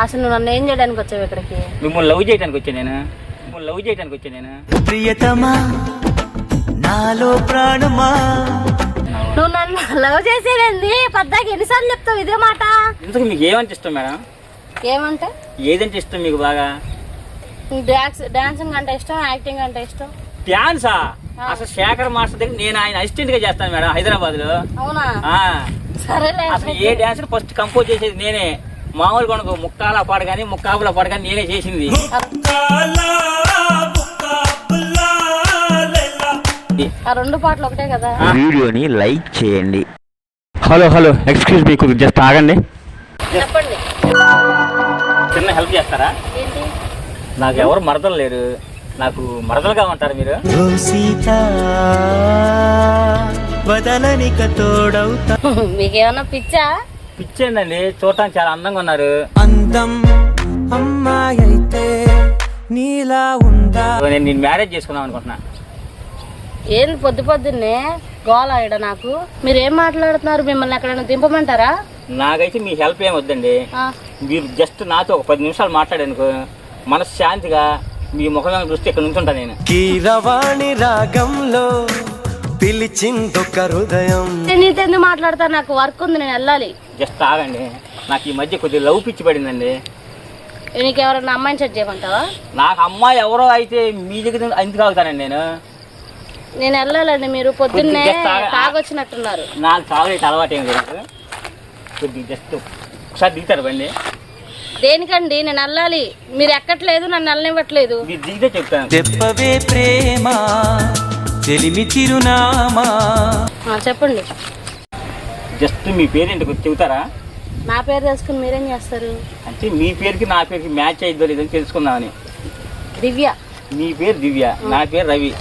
అసలు నువ్వు నన్ను ఏం చేయడానికి వచ్చావు ఇక్కడికి? మిమ్మల్ని లవ్ చేయడానికి వచ్చాను నేను? మిమ్మల్ని లవ్ చేయడానికి వచ్చాను నేను? ప్రియతమా నాలో ప్రాణమా? నువ్వు నన్ను లవ్ చేసేదేంది? పద్దాకి ఎన్నిసార్లు చెప్తావు ఇదే మాట? ఇంతకు మీకు ఏమంటే ఇష్టం మేడం? ఏమంటే? ఏదంటే ఇష్టం మీకు బాగా? డాన్స్ డాన్సింగ్ అంటే ఇష్టం యాక్టింగ్ అంటే ఇష్టం? డ్యాన్సా? అసలు శేఖర్ మాస్టర్ దగ్గర నేను ఆయన అసిస్టెంట్గా చేస్తాను మేడం హైదరాబాద్లో అవునా? ఆ, సరేలే. అసలు ఏ డాన్స్ ఫస్ట్ కంపోజ్ చేసేది నేనే. మామూలుగా అనుకో ముక్కాల పాట కానీ ముక్కాబుల పాట కానీ నేనే చేసింది. ఆ రెండు పాటలు ఒకటే కదా? వీడియోని లైక్ చేయండి. Hello hello excuse me just ఆగండి. చెప్పండి. చిన్న హెల్ప్ చేస్తారా? ఏంటి? నాకు ఎవరు మరదలు లేరు. నాకు మరదలుగా ఉంటారు మీరు. మీకేమన్నా పిచ్చా? పిచ్చేందండి. చూడటానికి చాలా అందంగా ఉన్నారు. అందం అమ్మాయి అయితే నీలా ఉందా? నేను నేను మ్యారేజ్ చేసుకుందాం అనుకుంటున్నా. ఏంది పొద్దు పొద్దున్నే గోల ఈడ నాకు? మీరు ఏం మాట్లాడుతున్నారు? మిమ్మల్ని ఎక్కడైనా దింపమంటారా? నాకైతే మీ హెల్ప్ ఏం వద్దండి. ఆ, మీరు జస్ట్ నాతో ఒక పది నిమిషాలు మాట్లాడానుకో మనశ్శాంతిగా మీ ముఖం చూస్తే ఇక్కడ నుంచుంటా నేను. కీరవాణి రాగంలో పిలిచిందొక హృదయం. నేను నీతో ఎందుకు మాట్లాడతాను నాకు వర్క్ ఉంది నేను వెళ్ళాలి. జస్ట్ ఆగండి. నాకు ఈ మధ్య కొద్దిగా లవ్ పిచ్చి పడిందండి. నీకు ఎవరైనా అమ్మాయిని సెట్ చేయమంటావా? నాకు అమ్మాయి ఎవరో అయితే మీ దగ్గర ఎందుకు ఆగుతానండి నేను? నేను వెళ్ళాలండి మీరు పొద్దున్నే కొద్దిగా తాగ- తాగొచ్చినట్టున్నారు. నాకు తాగలేదు అలవాటు ఏం లేదు. కొద్దిగా జస్ట్ ఒకసారి దిగుతారు బండి? దేనికండి? నేను వెళ్ళాలి. మీరు ఎక్కట్లేదు నన్ను వెళ్ళనివ్వట్లేదు. మీరు దిగితే చెప్తాను. చెప్పవే ప్రేమ. చెలిమి చిరునామా. ఆ, చెప్పండి. జస్ట్ మీ పేరేంటి కొంచెం చెబుతారా? నా పేరు తెలుసుకుని మీరేం చేస్తారు? అంటే మీ పేరుకి నా పేరుకి మ్యాచ్ అయిద్దో లేదని తెలుసుకుందామని. దివ్య. మీ పేరు దివ్య నా పేరు రవి.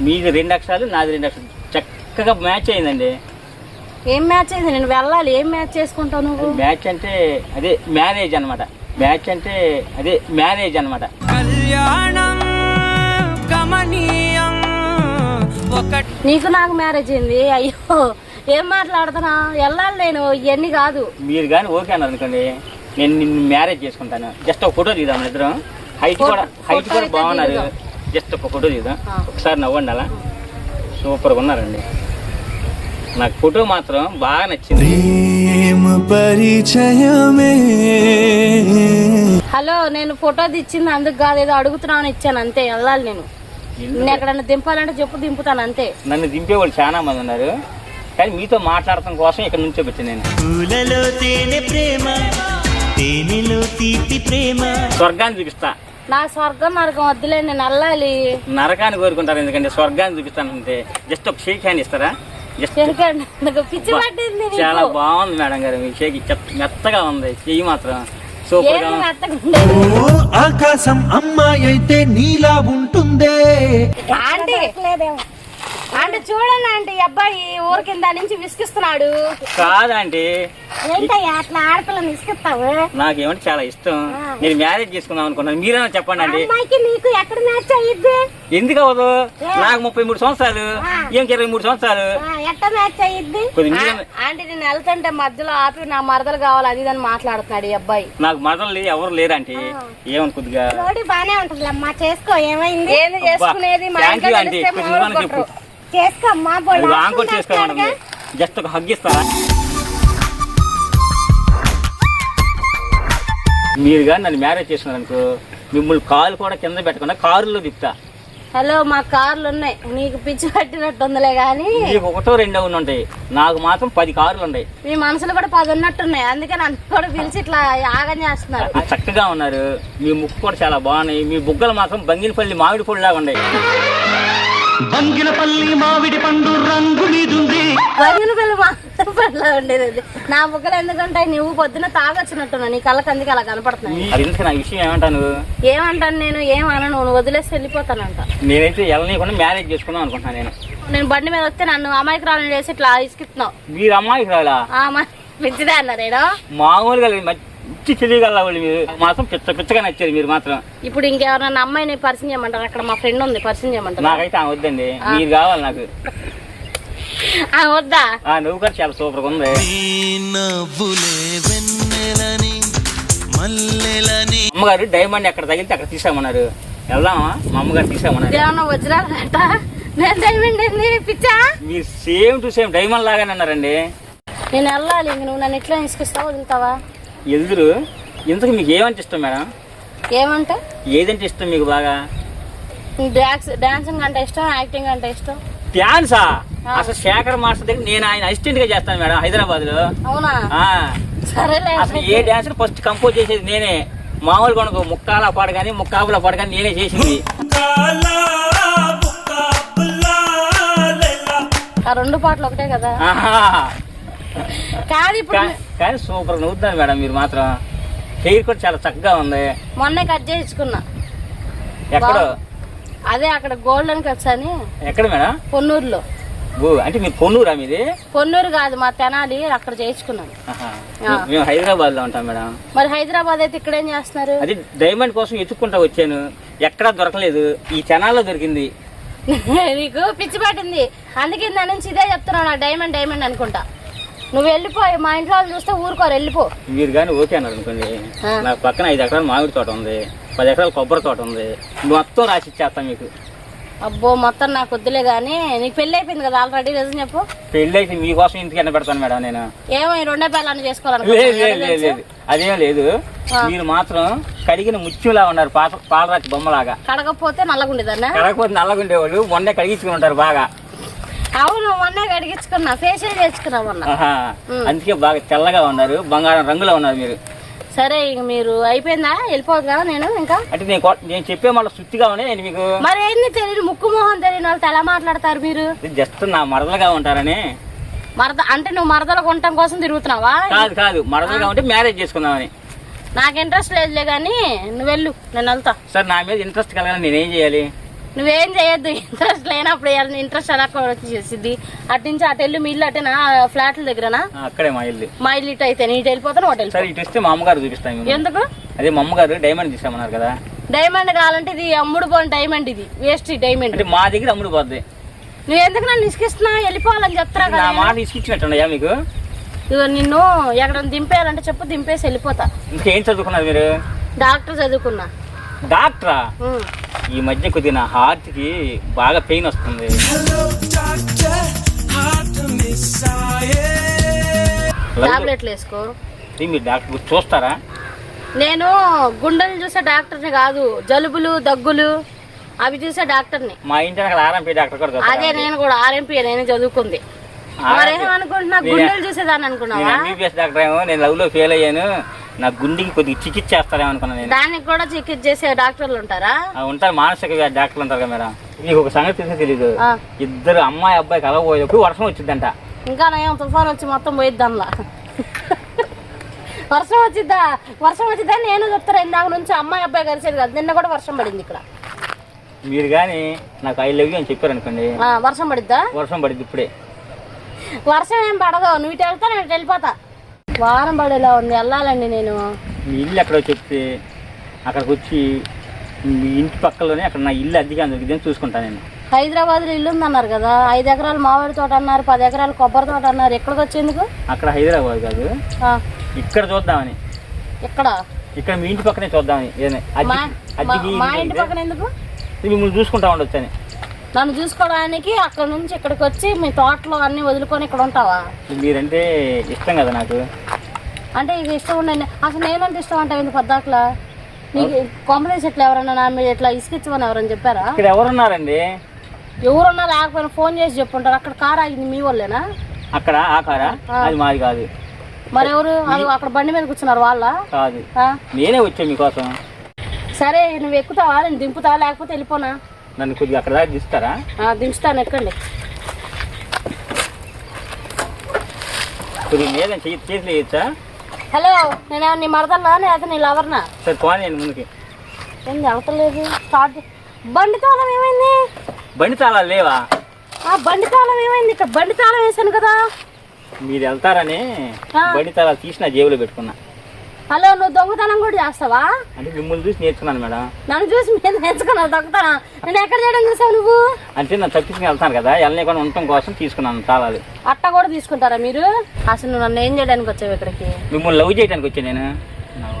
మీది రెండు అక్షరాలు నాది రెండు అక్షరాలు. చక్కగా మ్యాచ్ అయిందండి. ఏం మ్యాచ్ అయింది? నేను వెళ్ళాలి. ఏం మ్యాచ్ చేసుకుంటావు నువ్వు? మ్యాచ్ అంటే అదే మ్యారేజ్ అన్నమాట. మ్యాచ్ అంటే అదే మ్యారేజ్ అన్నమాట. కళ్యాణం ఒకటి నీకు నాకు మ్యారేజ్ అయింది. అయ్యో ఏం మాట్లాడుతున్నా? వెళ్ళాలి నేను ఇవన్నీ కాదు. మీరు కానీ ఓకే అన్నారు అనుకోండి నేను నిన్ను మ్యారేజ్ చేసుకుంటాను. జస్ట్ ఒక ఫోటో తీద్దాం ఇద్దరం. హైట్ కూడా హైట్ కూడా బాగున్నారు. జస్ట్ ఒక ఫోటో తీద్దాం. ఒకసారి నవ్వండి అలా సూపర్గా ఉన్నారండి. నాకు ఫోటో మాత్రం బాగా నచ్చింది. హలో నేను ఫోటో తెచ్చింది అందుకు కాదు ఏదో అడుగుతున్నాను ఇచ్చాను అంతే వెళ్ళాలి నేను. నేను ఎక్కడైనా దింపాలంటే చెప్పు దింపుతాను అంతే. నన్ను దింపే వాళ్ళు చాలా మంది ఉన్నారు. కానీ మీతో మాట్లాడటం కోసం ఇక్కడ నుంచో పెట్టాను నేను. పూలలో తేనె ప్రేమ తేనెలో తీపి ప్రేమ. స్వర్గాన్ని చూపిస్తా. నా స్వర్గం నరకం వద్దులే నేను వెళ్ళాలి నరకాన్ని కోరుకుంటారు ఎందుకంటే స్వర్గాన్ని చూపిస్తానంటే జస్ట్ ఒక షేక్ హ్యాండ్ ఇస్తారా? జస్ట్. ఎందుకంటే నాకు పిచ్చి పట్టింది చాలా. బాగుంది మేడం గారు మీ షేక్. చెత్త- మెత్తగా ఉంది చెయ్యి మాత్రం. ఆకాశం అమ్మాయి అయితే నీలా ఉంటుందే. ఆంటీ చూడండి ఆంటీ అబ్బాయి ఊరి కింద నుంచి విసిగిస్తున్నాడు. కాదండి. ఏంటయ్యా అట్లా ఆడపిల్లని విసిగిస్తావు? నాకేమంటే చాలా ఇష్టం. నేను మ్యారేజ్ చేసుకుందాం అనుకున్నాను మీరేమో చెప్పండి అండి అమ్మాయికి నీకు ఎక్కడ మ్యాచ్ అయ్యిద్ది? ఎందుకు అవ్వదు? నాకు ముప్పై మూడు సంవత్సరాలు. ఏం ఇరవై మూడు సంవత్సరాలు. ఎట్ట మ్యాచ్ అయ్యిద్ది? ఆంటీ నేను వెళ్తుంటే మధ్యలో ఆపి నా మరదలు కావాలి అది అని మాట్లాడుతున్నాడు ఈ అబ్బాయి. నాకు మదలు ఎవరు లేరంటే ఏమని కొద్దిగా బానే ఉంటది అమ్మా చేసుకో ఏమైంది? ఏంది చేసుకునేది? మా ఇంట్లో తెలిస్తే చెప్పు. చేసుకోమడం జస్ట్ ఒక హగ్ ఇస్తారా? మీరు కానీ నన్ను మ్యారేజ్ చేసుకున్నారనుకో మిమ్మల్ని కాలు కూడా కింద పెట్టకుండా కారులో తిప్పుతా. హలో మా కార్లు ఉన్నాయి. నీకు పిచ్చి పట్టినట్టు ఉందిలే గాని. ఒకటో రెండో ఉంటాయి. నాకు మాత్రం పది కార్లు ఉన్నాయి. మీ మనసులో కూడా పది ఉన్నట్టున్నాయి అందుకే నన్ను కూడా పిలిచి ఇట్లా యాగం చేస్తున్నారు. చక్కగా ఉన్నారు. మీ ముక్కు కూడా చాలా బాగున్నాయి. మీ బుగ్గలు మాత్రం బంగినపల్లి మామిడి పొడి లాగా ఉన్నాయి. బంగినపల్లి మామిడి పండు రంగు ఉండేది అది. నా బుగ్గలు ఎందుకంటే నువ్వు పొద్దున తాగొచ్చినట్టున్నా నీ కళ్ళకి అందుకే అలా కనపడుతున్నాయి. అది ఎందుకు నా విషయం ఏమంటాను ఏమంటాను నేను? ఏమనను నువ్వు వదిలేసి వెళ్ళిపోతానంట. నేనైతే వెళ్ళనీయకుండా మ్యారేజ్ చేసుకుందాం అనుకుంటున్నాను నేను. నేను బండి మీద వస్తే నన్ను అమాయకురాలను చేసి ఇట్లా ఇసుకిస్తున్నావు. మీరు అమ్మాయికి రాలా ఆ, మా పిచ్చిదే అన్నా నేను మామూలుగా తెలియగల వాళ్ళు మీరు మాత్రం పిచ్చ పిచ్చగా నచ్చారు మీరు మాత్రం. ఇప్పుడు ఇంకెవరన్నా అమ్మాయిని పరిచయం చేయమంటారు? అక్కడ మా ఫ్రెండ్ ఉంది పరిచయం చేయమంటారు? నాకైతే ఆమె వద్దండి. మీరు కావాలి నాకు. ఆ, వద్దా? ఆ నువ్వు కూడా చాలా సూపర్గా ఉంది. అమ్మగారు డైమండ్ ఎక్కడ తగిలితే అక్కడ తీసామన్నారు వెళ్దామా? మా అమ్మగారు తీసామన్నారు ఏమన్నా వజ్రాలట నేను డైమండ్ ఏంది? పిచ్చా? మీరు సేమ్ టు సేమ్ డైమండ్ లాగానే అన్నారండి నేను వెళ్ళాలి ఇంక నువ్వు నన్ను ఎట్లా తీసుకొస్తావు వదులుతావా? ఎదురు ఇంతకు మీకు ఏమంటే ఇష్టం మేడం? ఏమంటే? ఏదంటే ఇష్టం మీకు బాగా? డాన్స్ డాన్సింగ్ అంటే ఇష్టం యాక్టింగ్ అంటే ఇష్టం. డాన్సా అసలు శేఖర్ మాస్టర్ దగ్గర నేను ఆయన అసిస్టెంట్గా చేస్తాను మేడం హైదరాబాద్లో అవునా సరేలే. అసలు ఏ డాన్స్ ఫస్ట్ కంపోజ్ చేసేది నేనే. మామూలుగా అనుకో ముక్కాల పాట కానీ ముక్కాపుల పాట కానీ నేనే చేసింది. ఆ రెండు పాటలు ఒకటే కదా. కాదు ఇప్పుడు కానీ సూపర్ నవ్వుతున్నారు మేడం మీరు మాత్రం. హెయిర్ కూడా చాలా చక్కగా ఉంది. మొన్నే కట్ చేయించుకున్నా. ఎక్కడో? అదే అక్కడ గోల్డెన్ కట్స్ అని. ఎక్కడ మేడం? పొన్నూరులో. అంటే మీరు పొన్నూరా మీది? పొన్నూరు కాదు మా తెనాలి అక్కడ. ఆ. మేము హైదరాబాద్లో ఉంటాం మేడం. మరి హైదరాబాద్ అయితే ఇక్కడ ఏం చేస్తున్నారు? అది డైమండ్ కోసం ఎత్తుక్కుంటా వచ్చాను. ఎక్కడా దొరకలేదు. ఈ ఛానల్లో దొరికింది. నీకు పిచ్చి పట్టింది. అందుకే దాని నుంచి ఇదే చెప్తున్నావు నాకు డైమండ్ డైమండ్ అనుకుంటా. నువ్వు వెళ్ళిపోయి మా ఇంట్లో వాళ్ళు చూస్తే ఊరుకోరు వెళ్ళిపో. మీరు కానీ ఓకే అన్నారు అనుకోండి. నాకు పక్కన ఐదు ఎకరాల మామిడి తోట ఉంది పది ఎకరాల కొబ్బరి తోట ఉంది. మొత్తం రాసి ఇచ్చేస్తాను మీకు. అబ్బో మొత్తం నాకు వద్దులే కానీ నీకు పెళ్ళి అయిపోయింది కదా ఆల్రెడీ నిజం చెప్పు. పెళ్ళి అయితే మీకోసం ఇంటికి ఎండ పెడతాను మేడం నేను. ఏమో రెండే లేదు లేదు అదేం లేదు. మీరు మాత్రం కడిగిన ముత్యంలా ఉన్నారు పాత పాలరాతి బొమ్మలాగా. కడగపోతే నల్లగుండేదన్నా? కడగపోతే నల్లగుండేవాళ్ళు మొన్నే కడిగించుకుని ఉంటారు బాగా. అవును మొన్న కడిగించుకున్నా. ఫేషియల్ చేసుకున్నా మొన్న. ఆహా. అందుకే బాగా తెల్లగా ఉన్నారు బంగారం రంగులో ఉన్నారు మీరు. సరే ఇక మీరు అయిపోయిందా? వెళ్ళిపోదు కదా నేను ఇంకా? అంటే నేను కొ- నేను చెప్పే మళ్ళీ సుత్తిగా ఉన్నాయి నేను మీకు. మరి ఏంది తెలియదు ముక్కు మొహం తెలియని వాళ్ళతో ఎలా మాట్లాడతారు మీరు? జస్ట్ నా మరదలుగా ఉంటారని. మరద అంటే నువ్వు మరదలు కొనటం కోసం తిరుగుతున్నావా? కాదు కాదు మరదలుగా ఉంటే మ్యారేజ్ చేసుకుందామని. నాకు ఇంట్రెస్ట్ లేదులే కానీ నువ్వు వెళ్ళు నేను వెళ్తా. సార్ నా మీద ఇంట్రెస్ట్ కలగాలని నేనేం చేయాలి? నువ్వేం చేయొద్దు ఇంట్రెస్ట్ లేనప్పుడు ఇంట్రెస్ట్ ఎలా వచ్చేసిద్ది అటు నుంచి అటు వెళ్ళి మీ ఇల్లు అటేనా? ఫ్లాట్ల దగ్గరనా? అక్కడే మా ఇల్లు. మా ఇల్లు ఇటు అయితే నీటి వెళ్ళిపోతాను వెళ్ళిపో. సరే ఇటు వస్తే మా అమ్మగారు చూపిస్తాను. ఎందుకు? అదే మా అమ్మగారు డైమండ్ తీసామన్నారు కదా. డైమండ్ కావాలంటే ఇది అమ్ముడు పోని డైమండ్ ఇది. వేస్ట్ డైమండ్ అంటే మా దగ్గర అమ్ముడు పోద్ది. నువ్వు ఎందుకు నన్ను ఇసుకిస్తున్నా? వెళ్ళిపోవాలని చెప్తారా నా మాట ఇసుకిచ్చినట్టున్నాయా మీకు? ఇదిగో నిన్ను ఎక్కడ దింపేయాలంటే చెప్పు దింపేసి వెళ్ళిపోతా. ఇంకేం చదువుకున్నారు మీరు? డాక్టర్ చదువుకున్నా. డాక్టరా. ఈ మధ్య కొద్దిగా నా హార్ట్కి బాగా పెయిన్ వస్తుంది. టాబ్లెట్లు వేసుకో మీరు డాక్టర్ చూస్తారా? నేను గుండెలు చూసే డాక్టర్ని కాదు జలుబులు దగ్గులు అవి చూసే డాక్టర్ని. మా ఇంటి ఆర్ఎంపీ డాక్టర్ కూడా? అదే నేను కూడా ఆర్ఎంపీ నేను చదువుకుంది. మరేం అనుకుంటున్నా నేను- గుండెలు చూసేదాన్ని నేను అనుకున్నావా డాక్టర్ ఏమో నేను లవ్లో ఫెయిల్ అయ్యాను. నా గుండెకి కొద్దిగా చికిత్స చేస్తారేమో అనుకున్నాను నేను. దానికి కూడా చికిత్స చేసే డాక్టర్లు ఉంటారా? ఆ ఉంటారు మానసిక వ్యాధి డాక్టర్లు ఉంటారు కదా మేడం. మీకు ఒక సంగతి తెలిసే తెలీదు. ఆ. ఇద్దరు అమ్మాయి అబ్బాయి కలవబోయేటప్పుడు వర్షం వచ్చిందంట. ఇంకా నయం తుఫాన్ వచ్చి మొత్తం పోయిద్ది అందులో వర్షం వచ్చిద్దా? వర్షం వచ్చిద్దా నేను చెప్తారా ఇందాక నుంచి అమ్మాయి అబ్బాయి కలిసేది కదా. నిన్న కూడా వర్షం పడింది ఇక్కడ. మీరు కానీ నాకు ఐ లవ్ యూ అని చెప్పారు అనుకోండి. ఆ, వర్షం పడిద్దా? వర్షం పడింది ఇప్పుడే. వర్షం ఏం పడదు. నువ్వు ఇటు వెళ్తా నేను ఇటు వెళ్ళిపోతా. వారం పడేలా ఉంది. వెళ్ళాలండి నేను. మీ ఇల్లు ఎక్కడో చెప్తే అక్కడికి వచ్చి మీ ఇంటి పక్కలోనే అక్కడ నా ఇల్లు అద్దెగా దొరికిందని చూసుకుంటాను నేను. హైదరాబాద్లో ఇల్లు ఉందన్నారు కదా. ఐదు ఎకరాలు మామిడి తోట అన్నారు పది ఎకరాలు కొబ్బరి తోట అన్నారు. ఎక్కడికి వచ్చేందుకు అక్కడ హైదరాబాద్ కాదు. ఆ, ఇక్కడ చూద్దామని. ఎక్కడ ఇక్కడ మీ ఇంటి పక్కనే చూద్దామని. ఏదైనా మా అద్దెకి అద్దెకి మా- మా ఇల్లు ఇంటి పక్కన ఎందుకు? మిమ్మల్ని చూసుకుంటా ఉండొచ్చు అని నన్ను చూసుకోవడానికి అక్కడ నుంచి ఇక్కడికి వచ్చి మీ తోటలో అన్ని వదులుకొని ఇక్కడ ఉంటావా? మీరంటే ఇష్టం కదా నాకు. అంటే ఇక ఇష్టం ఉండండి అసలు నేనంటే ఇష్టం అంటే పద్దాకలా? నీకు కాంప్లైంట్స్ ఎట్లా ఎవరన్నా నా మీద ఇట్లా ఇసుకిచ్చమని ఎవరని చెప్పారా? ఇక్కడ ఎవరున్నారండి? ఎవరున్నా లేకపోయినా ఫోన్ చేసి చెప్పుంటారు. అక్కడ కార్? ఆగింది మీ వాళ్ళేనా అక్కడ ఆ కారా? అది మాది కాదు. మరి ఎవరు? అది అక్కడ బండి మీద కూర్చున్నారు వాళ్ళ? కాదు? నేనే వచ్చాను మీకోసం. సరే నువ్వు ఎక్కుతావా? నేను దింపుతావా? లేకపోతే వెళ్ళిపోనా? నన్ను కొద్దిగా అక్కడ దాకా తీస్తారా ఆ, దించుతాను ఎక్కండి. కొద్దిగా చేసి వేయచ్చా? హలో నేను నీ మరదల్లా? లేదా నీ లవర్నా? సరే పోనీ నేను ముందుకి. ఏంది అవతలేదు స్టార్ట్ బండి తాళం ఏమైంది? బండి తాళాలు లేవా? ఆ బండి తాళం ఏమైంది? ఇక్కడ బండి తాళం వేసాను కదా. మీరు వెళ్తారని. బండి తాళాలు తీసి నా జేబులో పెట్టుకున్నా. హలో నువ్వు దొంగతనం కూడా చేస్తావా? అంటే మిమ్మల్ని చూసి నేర్చుకున్నాను మేడం. నన్ను చూసి మీద నేర్చుకున్నావు దొంగతనం. నేను ఎక్కడ చేయడం చూసావు నువ్వు? అంటే నన్ను తప్పించుకుని వెళ్తాను కదా వెళ్ళలేకుండా ఉండటం కోసం తీసుకున్నాను తాళాలు అట్ట కూడా తీసుకుంటారా మీరు? అసలు నువ్వు నన్ను ఏం చేయడానికి వచ్చావు ఇక్కడికి? మిమ్మల్ని లవ్ చేయడానికి వచ్చాను నేను.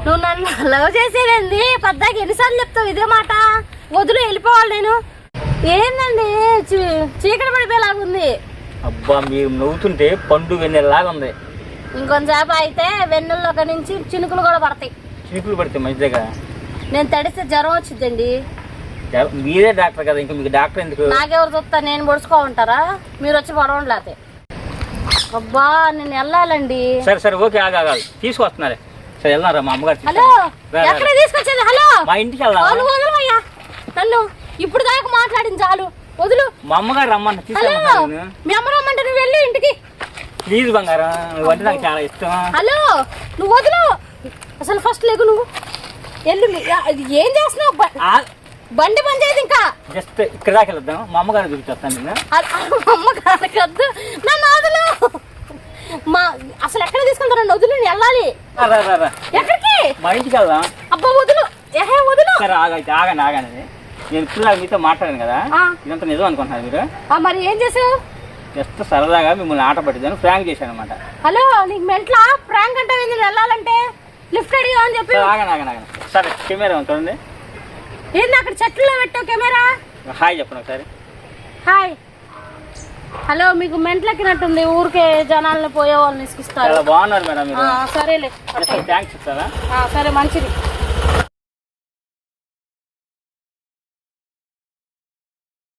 నువ్వు నన్ను లవ్ చేసేదేంది? పద్దాకి ఎన్నిసార్లు చెప్తావు ఇదే మాట? వదిలి వెళ్ళిపోవాలి నేను. ఏందండి? చీకటి పడిపోయేలాగా ఉంది అబ్బా మీరు నవ్వుతుంటే పండు వెన్నెలాగా ఉంది ఇంకొంచేపు అయితే వెన్నుల్లోకి నుంచి చినుకులు కూడా పడతాయి. చినుకులు పడితే మంచిదిగా నేను తడిస్తే జ్వరం వచ్చిందండి మీరే డాక్టర్ కదా ఇంకా మీకు డాక్టర్ ఎందుకు? నాకెవరు చూస్తా నేను పొడుచుకో ఉంటారా? మీరు వచ్చి పడవండి అబ్బా నేను వెళ్ళాలండి. సరే సరే ఓకే ఆగాలి తీసుకొస్తున్నారే సరే వెళ్తున్నారా మా అమ్మగారు హలో ఎక్కడ. తీసుకొచ్చేది హలో. మా ఇంటికి వెళ్దాం వాళ్ళు వదలమయ్యా నన్ను ఇప్పుడు దాకా మాట్లాడింది చాలు. వదులు. మా అమ్మగారు రమ్మన్న మీ అమ్మ రమ్మంటే నువ్వు వెళ్ళు ఇంటికి. ప్లీజ్ బంగారం నువ్వంటే నాకు చాలా ఇష్టం హలో నువ్వు వదులు అసలు ఫస్ట్ లేకు నువ్వు. అది ఏం చేస్తున్నావు? బండి పని చేయదు ఇంకా. జస్ట్ ఇక్కడ దాకా వెళ్దాం. మా అమ్మగారు చూపించేస్తాను నేను. నన్ను వదులు. మా అసలు ఎక్కడ తీసుకెళ్తారు నన్ను వదులు నేను వెళ్ళాలి. ఎక్కడికి? మా ఇంటికి వెళ్దాం. అబ్బా వదులు. ఏహే వదులు. సరే ఆగైతే ఆగండి ఆగండి. నేను దాకా మీతో మాట్లాడాను కదా. ఇదంతా నిజం అనుకుంటున్నారు మీరు? ఆ, మరి ఏం చేసావు? జస్ట్ సరదాగా మిమ్మల్ని ఆట పట్టిద్దాను ఫ్రాంక్ చేశాను అనమాట హలో నీకు మెంట్లా? ప్రాంక్ అంటే ఏంది? నేను వెళ్ళాలంటే లిఫ్ట్ అడిగా అని చెప్పి. ఆగండి ఆగండి ఆగండి. సరే కెమెరా చూడండి. ఏంది అక్కడ చెట్లలో పెట్టావు కెమెరా? హాయ్ చెప్పండి ఒకసారి. హాయ్. హలో మీకు మెంట్లెక్కినట్టుంది. ఊరికే జనాలను పోయే వాళ్ళని ఇసుకిస్తారు. చాలా బాగున్నారు మేడం మీరు. ఆ, సరేలే. థ్యాంక్స్ చెప్తారా? ఆ, సరే మంచిది.